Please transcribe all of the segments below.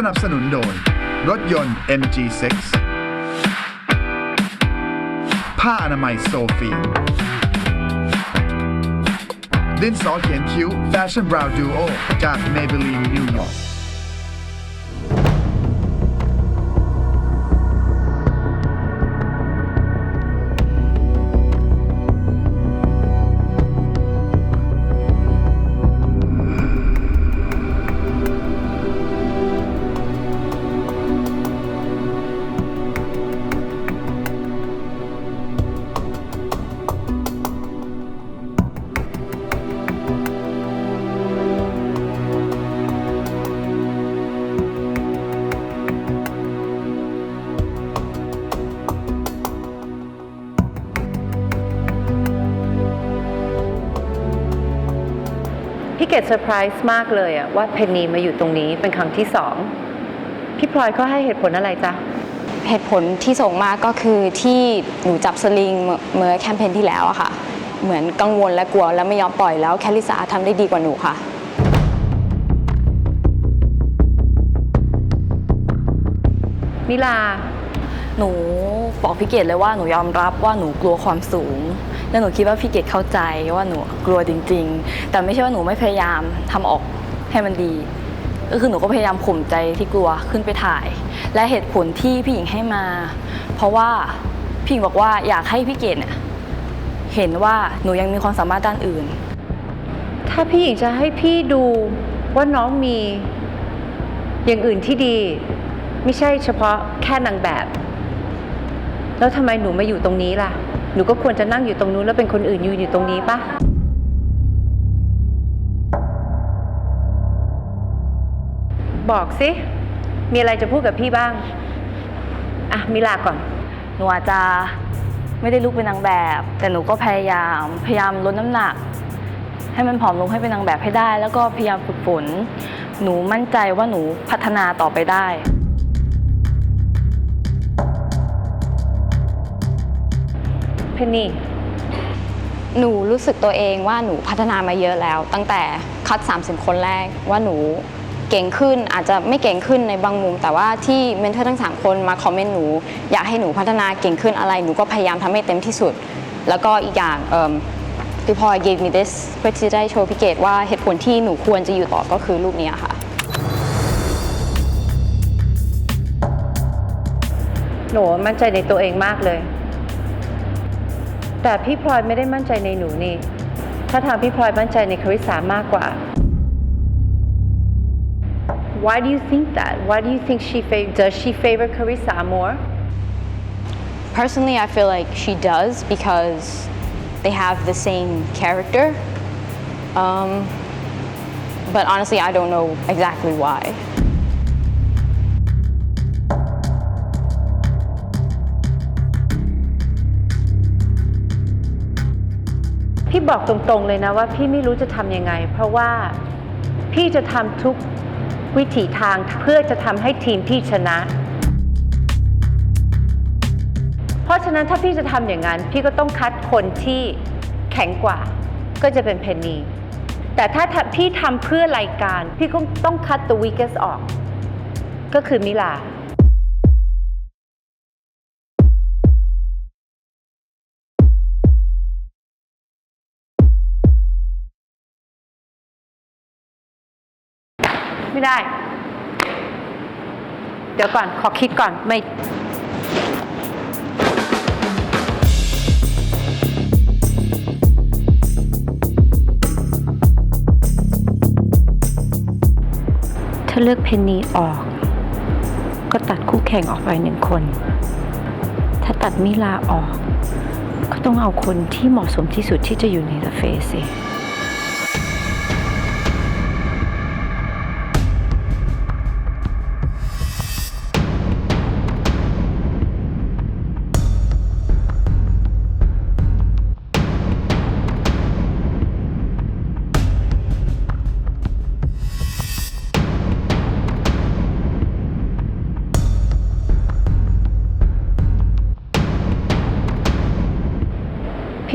สนับสนุนโดย รถยนต์ MG6 ผ้าอนามัยโซฟี ดินสอเขียนคิ้ว Fashion Brow Duo จาก Maybelline New York กดเซอร์ไพรส์มากเลยอะว่าเพนนีมาอยู่ตรงนี้เป็นครั้งที่สองพี่พลอยเขาให้เหตุผลอะไรจ๊ะ เหตุผลที่ส่งมาก็คือที่หนูจับสลิงเมื่อเมื่อแคมเปญที่แล้วอะค่ะ เหมือนกังวลและกลัวแล้วไม่ยอมปล่อยแล้วแคลิสาทำได้ดีกว่าหนูค่ะ มิลา หนูบอกพี่เกดเลยว่าหนูยอมรับว่าหนูกลัวความสูง และหนูคิดว่าพี่เกดเข้าใจว่าหนูกลัวจริง ๆ แต่ไม่ใช่ว่าหนูไม่พยายามทำออกให้มันดี ก็คือหนูก็พยายามข่มใจที่กลัวขึ้นไปถ่าย และเหตุผลที่พี่หญิงให้มา เพราะว่าพี่หญิงบอกว่าอยากให้พี่เกดเนี่ยเห็นว่าหนูยังมีความสามารถด้านอื่น ถ้าพี่หญิงจะให้พี่ดูว่าน้องมีอย่างอื่นที่ดี ไม่ใช่เฉพาะแค่นางแบบ แล้วทำไมหนูมาอยู่ตรงนี้ล่ะ หนูก็ควรจะนั่งอยู่ตรงนู้นแล้วเป็นคนอื่นยู่อยู่ตรงนี้ปะบอกสิ มีอะไรจะพูดกับพี่บ้าง อะ มิลาก่อน หนูอาจจะไม่ได้ลุกเป็นนางแบบ แต่หนูก็พยายามพยายามลดน้ำหนัก ให้มันผอมลงให้เป็นนางแบบให้ได้ แล้วก็พยายามฝึกฝน หนูมั่นใจว่าหนูพัฒนาต่อไปได้ เพนนี่ หนูรู้สึกตัวเองว่าหนูพัฒนามาเยอะแล้ว ตั้งแต่คัด 30 คนแรกว่าหนูเก่งขึ้นอาจจะไม่เก่งขึ้นในบางมุม แต่ว่าที่เมนเทอร์ทั้ง 3 คนมาคอมเมนต์หนู อยากให้หนูพัฒนาเก่งขึ้นอะไร หนูก็พยายามทำให้เต็มที่สุด แล้วก็อีกอย่างเอิ่มพี่พลอย gave me this เพื่อที่จะได้โชว์พี่เกดว่าเหตุผลที่หนูควรจะอยู่ต่อก็คือรูปนี้ค่ะ หนูมั่นใจในตัวเองมากเลย แต่พี่พลอยไม่ได้มั่นใจในหนูนี่ ถ้าทางพี่พลอยมั่นใจในคาริสามากกว่า Why do you think that? Why do you think she fav does she favor Carissa more? Personally, I feel like she does because they have the same character. Um, but honestly, I don't know exactly why. พี่บอกตรงๆเลยนะว่าพี่ไม่รู้จะทำยังไง เพราะว่าพี่จะทำทุกวิถีทางเพื่อจะทำให้ทีมพี่ชนะ เพราะฉะนั้นถ้าพี่จะทำอย่างนั้น พี่ก็ต้องคัดคนที่แข็งกว่า ก็จะเป็นเพนนีแต่ถ้าพี่ทำเพื่อรายการ พี่ก็ต้องคัด the weakest ออก ก็คือมิลา ไม่ได้ เดี๋ยวก่อน ขอคิดก่อน ไม่ถ้าเลือกเพนนีออก ก็ตัดคู่แข่งออกไปหนึ่งคน ถ้าตัดมิลาออก ก็ต้องเอาคนที่เหมาะสมที่สุดที่จะอยู่ในเดอะเฟสสิ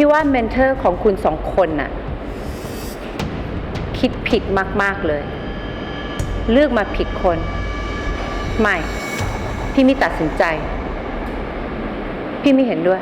พี่ว่าเมนเทอร์ของคุณสองคนน่ะ คิดผิดมาก ๆ เลย เลือกมาผิดคน ไม่ พี่ไม่ตัดสินใจ พี่ไม่เห็นด้วย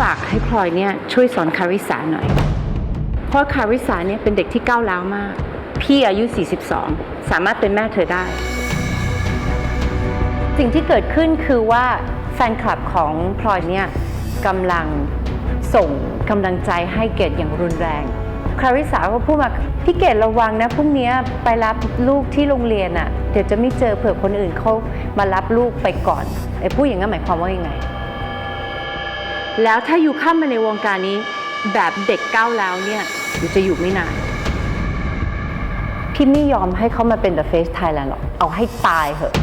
ฝากให้พลอยเนี่ยช่วยสอนคาริสาหน่อย เพราะคาริสาเนี่ยเป็นเด็กที่ก้าวร้าวมาก พี่อายุ 42 สามารถเป็นแม่เธอได้ สิ่งที่เกิดขึ้นคือว่าแฟนคลับของพลอยเนี่ยกำลังส่งกำลังใจให้เกดอย่างรุนแรงคาริสาก็พูดมาพี่เกดระวังนะพรุ่งนี้ไปรับลูกที่โรงเรียนอะ่ะ เดี๋ยวจะไม่เจอเผื่อคนอื่นเขามารับลูกไปก่อนไอ้พูดอย่างนั้นหมายความว่ายังไง แล้วถ้าอยู่เข้ามาในวงการนี้ แบบเด็กก้าวแล้วเนี่ยอยู่จะอยู่ไม่นาน พี่ไม่ยอมให้เขามาเป็น The Face Thailand หรอก เอาให้ตายเหอะ